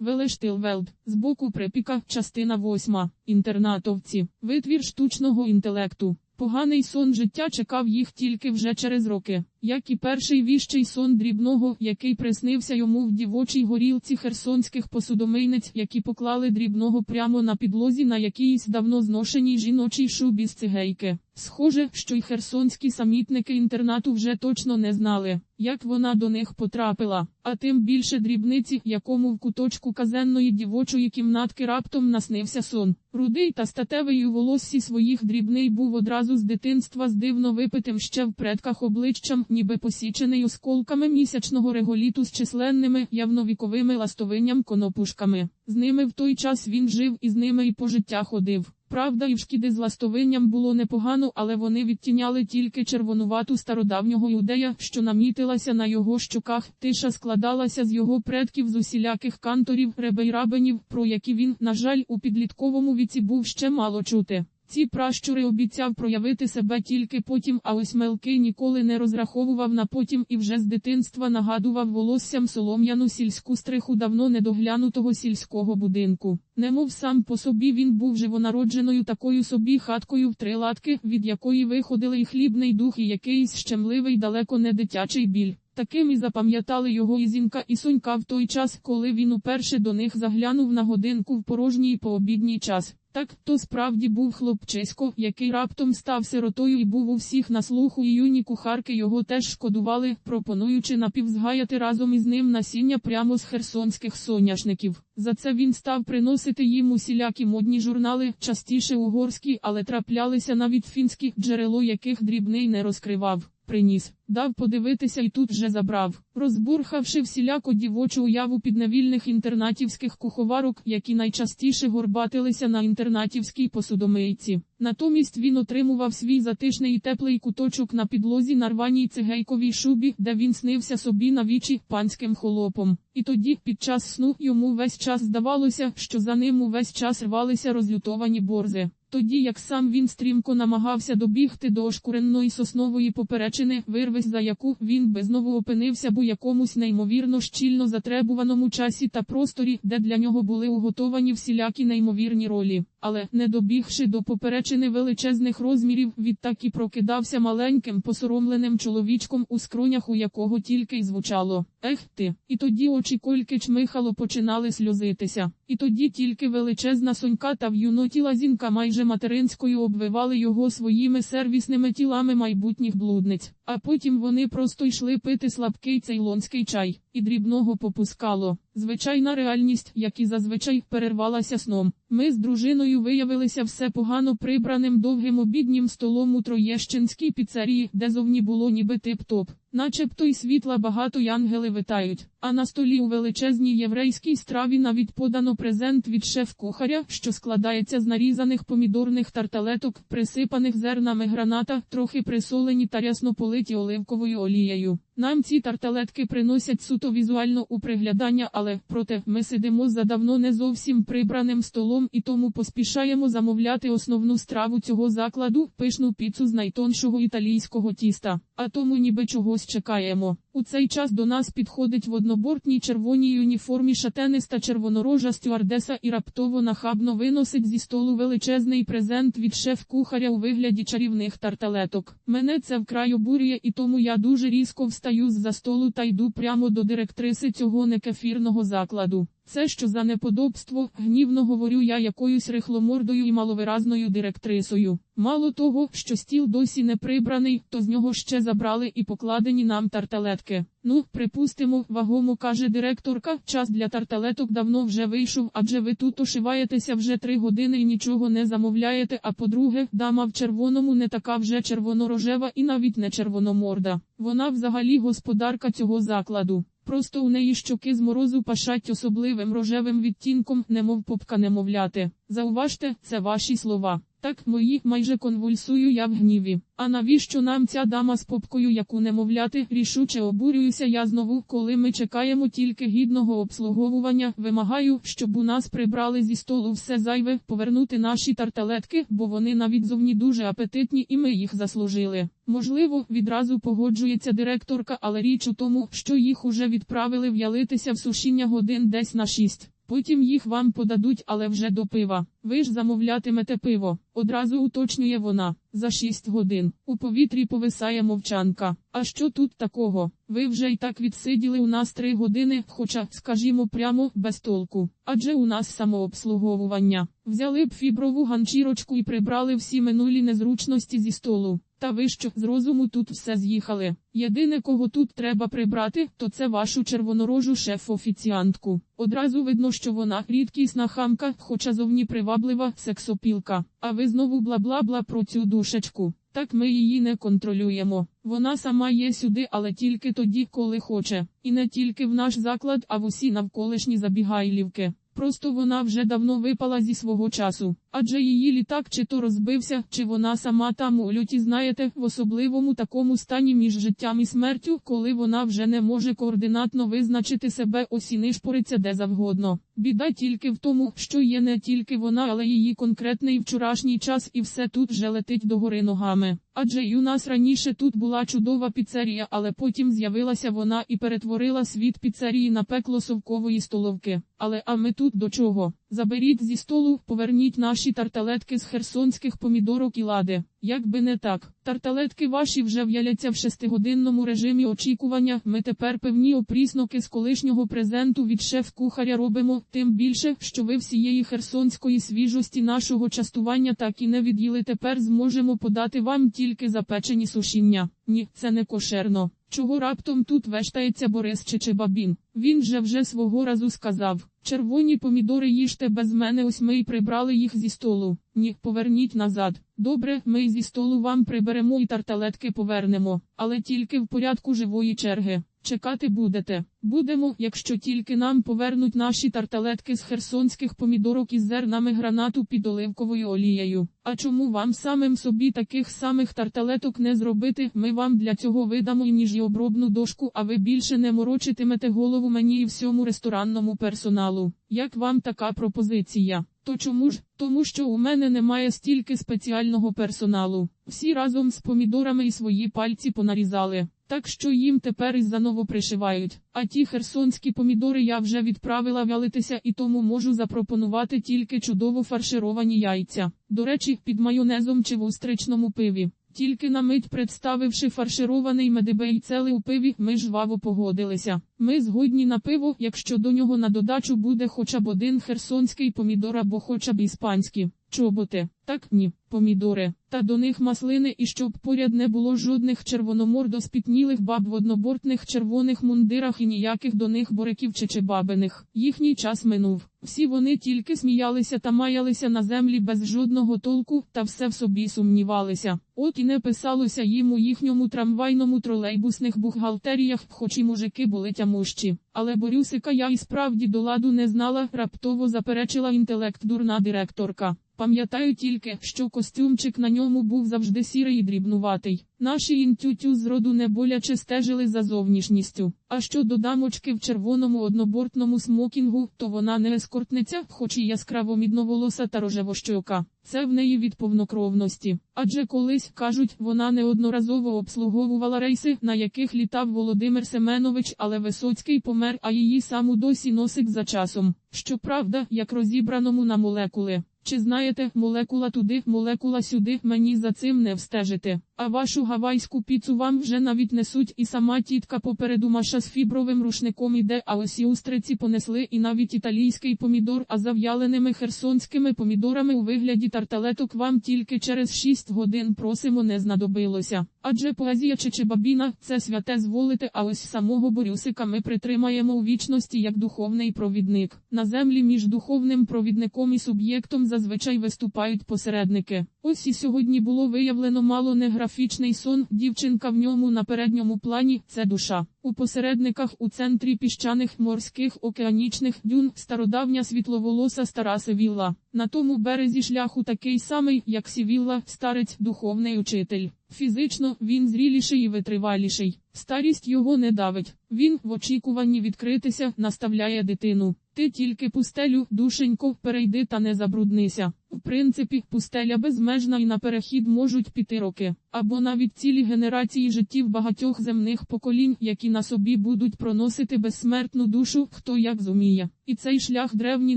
Велештилвелд, боку припіка, частина 8. Інтернатовці, витвір штучного інтелекту. Поганий сон життя чекав їх тільки вже через роки, як і перший віщий сон дрібного, який приснився йому в дівочій горілці херсонських посудомийниць, які поклали дрібного прямо на підлозі на якійсь давно зношеній жіночій шубі з цигейки. Схоже, що й херсонські самітники інтернату вже точно не знали, як вона до них потрапила, а тим більше дрібниці, якому в куточку казенної дівочої кімнатки раптом наснився сон. Рудий та статевий у волоссі своїх дрібний був одразу з дитинства з дивно випитим ще в предках обличчям, ніби посічений осколками місячного реголіту з численними явновіковими ластовинням конопушками. З ними в той час він жив і з ними і по життя ходив. Правда, і в шкіди з ластовинням було непогано, але вони відтіняли тільки червонувату стародавнього юдея, що намітилася на його щоках. Тиша складалася з його предків з усіляких канторів, ребейрабенів, про які він, на жаль, у підлітковому віці був ще мало чути. Ці пращури обіцяв проявити себе тільки потім, а ось Мелкий ніколи не розраховував на потім і вже з дитинства нагадував волоссям солом'яну сільську стриху давно недоглянутого сільського будинку. Немов сам по собі він був живонародженою такою собі хаткою в три латки, від якої виходили і хлібний дух, і якийсь щемливий далеко не дитячий біль. Таким і запам'ятали його і Зінка і Сонька в той час, коли він уперше до них заглянув на годинку в порожній пообідній час. Так, то справді був хлопчисько, який раптом став сиротою і був у всіх на слуху, і юні кухарки його теж шкодували, пропонуючи напівзгаяти разом із ним насіння прямо з херсонських соняшників. За це він став приносити їм усілякі модні журнали, частіше угорські, але траплялися навіть фінські, джерело яких дрібний не розкривав. Приніс, дав подивитися і тут же забрав, розбурхавши всіляко дівочу уяву підневільних інтернатівських куховарок, які найчастіше горбатилися на інтернатівській посудомийці. Натомість він отримував свій затишний і теплий куточок на підлозі на рваній цигейковій шубі, де він снився собі на вічі панським холопом. І тоді, під час сну, йому весь час здавалося, що за ним увесь час рвалися розлютовані борзи. Тоді як сам він стрімко намагався добігти до ошкуренної соснової поперечини, вирвись за яку він би знову опинився бо якомусь неймовірно щільно затребуваному часі та просторі, де для нього були уготовані всілякі неймовірні ролі. Але, не добігши до поперечини величезних розмірів, відтак і прокидався маленьким посоромленим чоловічком у скронях, у якого тільки й звучало Ех ти! І тоді очі кольки чмихало починали сльозитися. І тоді тільки величезна сонька та в'юноті лазінка майже материнською обвивали його своїми сервісними тілами майбутніх блудниць. А потім вони просто йшли пити слабкий цейлонський чай, і дрібного попускало. Звичайна реальність, як і зазвичай, перервалася сном. Ми з дружиною виявилися все погано прибраним довгим обіднім столом у Троєщинській піцерії, де зовні було ніби тип-топ. Начебто й світла багато й ангели витають, а на столі у величезній єврейській страві навіть подано презент від шеф-кухаря, що складається з нарізаних помідорних тарталеток, присипаних зернами граната, трохи присолені та рясно политі оливковою олією. Нам ці тарталетки приносять суто візуально у приглядання, але проте ми сидимо за давно не зовсім прибраним столом і тому поспішаємо замовляти основну страву цього закладу, пишну піцу з найтоншого італійського тіста. А тому ніби чогось чекаємо. У цей час до нас підходить в однобортній червоній уніформі шатениста червонорожа стюардеса і раптово нахабно виносить зі столу величезний презент від шеф-кухаря у вигляді чарівних тарталеток. Мене це вкрай обурює і тому я дуже різко встаю з за столу та йду прямо до директриси цього некефірного закладу. Це що за неподобство, гнівно говорю я якоюсь рихломордою і маловиразною директрисою. Мало того, що стіл досі не прибраний, то з нього ще забрали і покладені нам тарталетки. Ну, припустимо, вагомо каже директорка, час для тарталеток давно вже вийшов, адже ви тут ошиваєтеся вже три години і нічого не замовляєте. А по-друге, дама в червоному не така вже червонорожева і навіть не червономорда. Вона взагалі господарка цього закладу. Просто у неї щоки з морозу пашать особливим рожевим відтінком, немов попка немовляти. Зауважте, це ваші слова. Так мої майже конвульсую я в гніві. А навіщо нам ця дама з попкою, яку немовляти, рішуче обурююся я знову, коли ми чекаємо тільки гідного обслуговування, вимагаю, щоб у нас прибрали зі столу все зайве, повернути наші тарталетки, бо вони навіть зовні дуже апетитні і ми їх заслужили. Можливо, відразу погоджується директорка, але річ у тому, що їх уже відправили в'ялитися в сушіння годин десь на шість. Потім їх вам подадуть, але вже до пива. Ви ж замовлятимете пиво. Одразу уточнює вона. За 6 годин. У повітрі повисає мовчанка. А що тут такого? Ви вже й так відсиділи у нас 3 години, хоча, скажімо прямо, без толку. Адже у нас самообслуговування. Взяли б фіброву ганчірочку і прибрали всі минулі незручності зі столу. Та ви що, з розуму тут все з'їхали. Єдине, кого тут треба прибрати, то це вашу червонорожу шеф-офіціантку. Одразу видно, що вона рідкісна хамка, хоча зовні приваблива сексопілка. А ви знову бла-бла-бла про цю душечку. Так ми її не контролюємо. Вона сама є сюди, але тільки тоді, коли хоче. І не тільки в наш заклад, а в усі навколишні забігайлівки. Просто вона вже давно випала зі свого часу, адже її літак чи то розбився, чи вона сама там у льоті, знаєте, в особливому такому стані між життям і смертю, коли вона вже не може координатно визначити себе, осі нишпориться де завгодно. Біда тільки в тому, що є не тільки вона, але її конкретний вчорашній час, і все тут вже летить догори ногами. Адже й у нас раніше тут була чудова піцерія, але потім з'явилася вона і перетворила світ піцерії на пекло совкової столовки. Але а ми тут до чого? Заберіть зі столу, поверніть наші тарталетки з херсонських помідорок і лади. Як би не так, тарталетки ваші вже в'яляться в шестигодинному режимі очікування. Ми тепер певні опрісноки з колишнього презенту від шеф-кухаря робимо, тим більше, що ви всієї херсонської свіжості нашого частування так і не від'їли. Тепер зможемо подати вам тільки запечені сушіння. Ні, це не кошерно. Чого раптом тут вештається Борис Чечебабін? Він же вже свого разу сказав: червоні помідори їжте без мене, ось ми й прибрали їх зі столу. Ні, поверніть назад. Добре, ми зі столу вам приберемо і тарталетки повернемо, але тільки в порядку живої черги. Чекати будете. Будемо, якщо тільки нам повернуть наші тарталетки з херсонських помідорок із зернами гранату під оливковою олією. А чому вам самим собі таких самих тарталеток не зробити? Ми вам для цього видамо ніж і обробну дошку, а ви більше не морочитимете голову мені і всьому ресторанному персоналу. Як вам така пропозиція? То чому ж? Тому що у мене немає стільки спеціального персоналу. Всі разом з помідорами і свої пальці понарізали. Так що їм тепер із заново пришивають. А ті херсонські помідори я вже відправила вялитися і тому можу запропонувати тільки чудово фаршировані яйця. До речі, під майонезом чи в устричному пиві. Тільки на мить представивши фарширований медибей цели у пиві, ми жваво погодилися. Ми згодні на пиво, якщо до нього на додачу буде хоча б один херсонський помідор або хоча б іспанський. Чоботи, так ні, помідори, та до них маслини і щоб поряд не було жодних червономордо спітнілих баб в однобортних червоних мундирах і ніяких до них бориків чи чебабиних. Їхній час минув. Всі вони тільки сміялися та маялися на землі без жодного толку, та все в собі сумнівалися. От і не писалося їм у їхньому трамвайному тролейбусних бухгалтеріях, хоч і мужики були тямущі. Але Борюсика я і справді до ладу не знала, раптово заперечила інтелект дурна директорка. Пам'ятаю тільки, що костюмчик на ньому був завжди сірий і дрібнуватий. Наші інтютю зроду не боляче стежили за зовнішністю. А щодо дамочки в червоному однобортному смокінгу, то вона не ескортниця, хоч і яскраво мідноволоса та рожевощока. Це в неї від повнокровності. Адже колись, кажуть, вона неодноразово обслуговувала рейси, на яких літав Володимир Семенович, але Висоцький помер, а її саму досі носить за часом. Щоправда, як розібраному на молекули. Чи знаєте, молекула туди, молекула сюди, мені за цим не встежити. А вашу гавайську піцу вам вже навіть несуть, і сама тітка попереду маша з фібровим рушником іде, а ось і устриці понесли, і навіть італійський помідор, а зав'яленими херсонськими помідорами у вигляді тарталеток вам тільки через 6 годин просимо не знадобилося. Адже поезія чи чебабіна це святе зволите, а ось самого Борюсика ми притримаємо у вічності як духовний провідник. На землі між духовним провідником і суб'єктом зазвичай виступають посередники. Ось і сьогодні було виявлено мало не графічний сон, дівчинка в ньому на передньому плані це душа. У посередниках у центрі піщаних морських океанічних дюн стародавня світловолоса стара Севілла. На тому березі шляху такий самий, як Сівілла, старець, духовний учитель. Фізично він зріліший і витриваліший. Старість його не давить. Він в очікуванні відкритися наставляє дитину. Ти тільки пустелю, душенько, перейди та не забруднися. В принципі, пустеля безмежна і на перехід можуть піти роки, або навіть цілі генерації життів багатьох земних поколінь, які на собі будуть проносити безсмертну душу, хто як зуміє. І цей шлях древні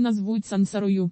назвуть сансарою.